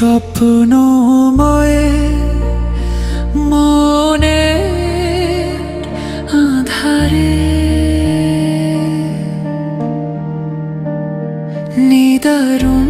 স্বপ্নময়ে মনে আধারে নিদারুণ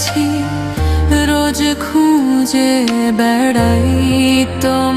পেয়েছি রোজ খুঁজে বেড়াই তো।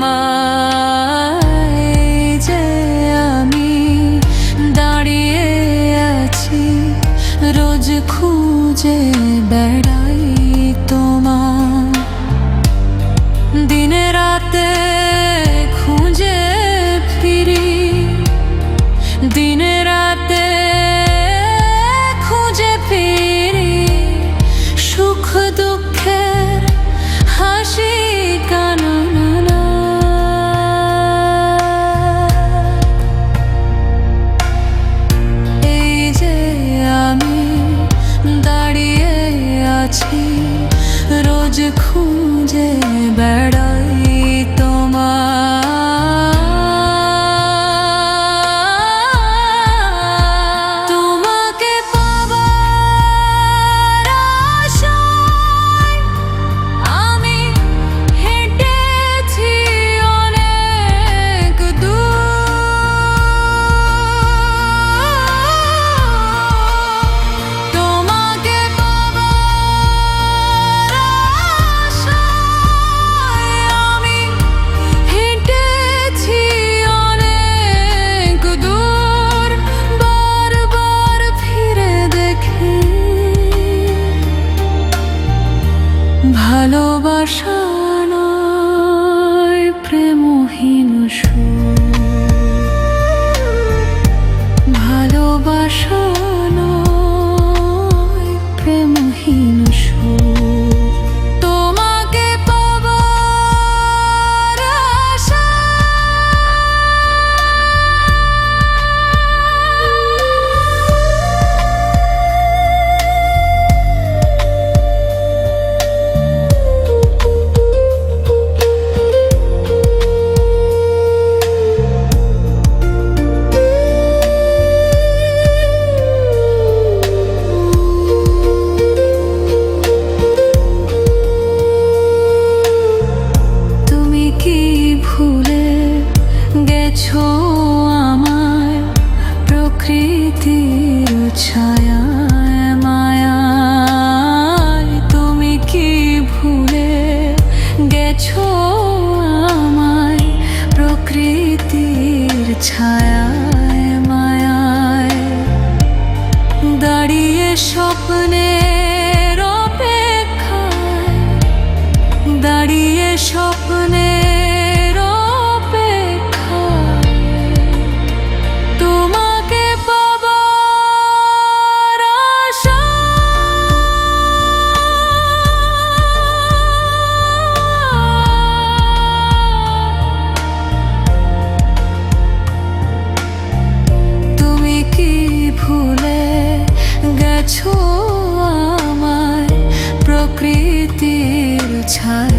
ছায়া মায়ায় তুমি কি ভুলে গেছো আমায়? প্রকৃতির ছায়ায় মায়ায় দাঁড়িয়ে স্বপ্নে রেখেছো আমায় প্রকৃতির ছায়ায়